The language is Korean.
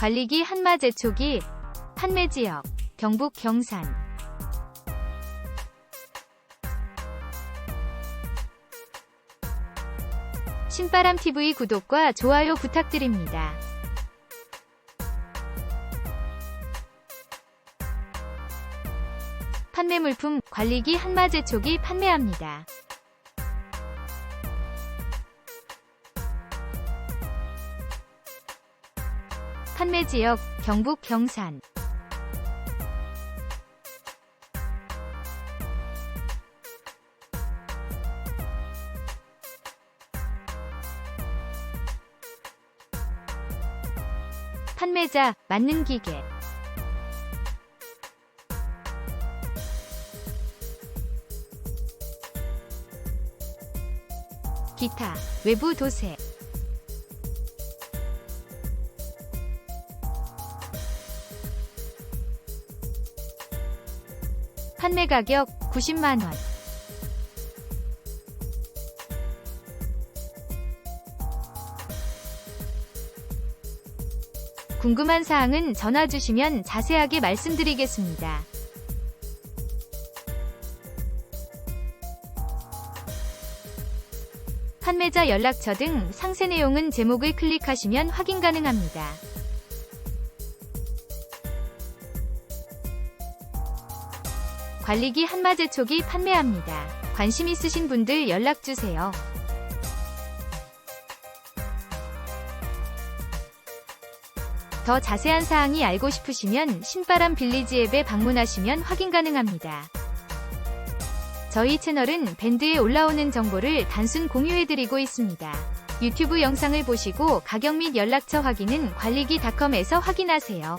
관리기 한마제초기 판매지역 경북 경산 신바람TV 구독과 좋아요 부탁드립니다. 판매 물품 관리기 한마제초기 판매합니다. 판매 지역 경북 경산. 판매자 맞는 기계. 기타 외부 도색 판매 가격 90만원 궁금한 사항은 전화 주시면 자세하게 말씀드리겠습니다. 판매자 연락처 등 상세 내용은 제목을 클릭하시면 확인 가능합니다. 관리기 한마제초기 판매합니다. 관심 있으신 분들 연락주세요. 더 자세한 사항이 알고 싶으시면 신바람 빌리지 앱에 방문하시면 확인 가능합니다. 저희 채널은 밴드에 올라오는 정보를 단순 공유해드리고 있습니다. 유튜브 영상을 보시고 가격 및 연락처 확인은 관리기닷컴에서 확인하세요.